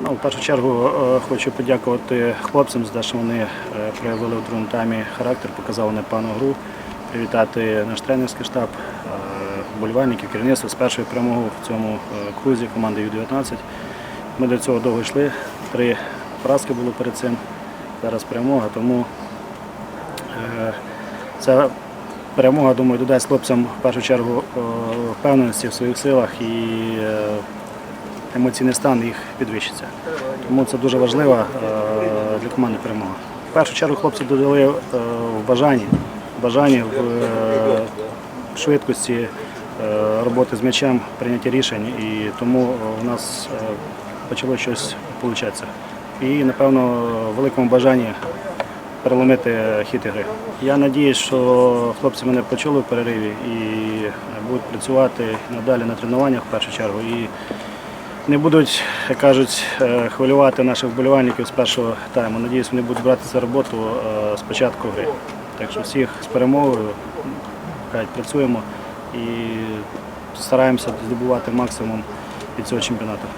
Ну, в першу чергу е, хочу подякувати хлопцям за те, що вони е, проявили в другому таймі характер, показали непогану гру. Привітати наш тренерський штаб, е, вболівальників, керівництво з першою перемогою в цьому крузі команди Ю-19. Ми до цього довго йшли. Три поразки було перед цим. Зараз перемога, тому ця перемога, думаю, додасть хлопцям в першу чергу впевненості в своїх силах і емоційний стан їх підвищиться. Тому це дуже важливо е, для команди перемога. В першу чергу хлопці додали е, в бажанні, бажанні в швидкості е, роботи з м'ячем, прийняття рішень, і тому у нас почало щось получатися. І, напевно, в великому бажанні переломити хід ігри. Я сподіваюся, що хлопці мене почули в перериві і будуть працювати надалі на тренуваннях в першу чергу. І не будуть, як кажуть, е, хвилювати наших вболівальників з першого тайму. Надіюсь, вони будуть брати за роботу е, з початку гри. Так що всіх з перемогою працюємо і стараємося здобувати максимум від цього чемпіонату.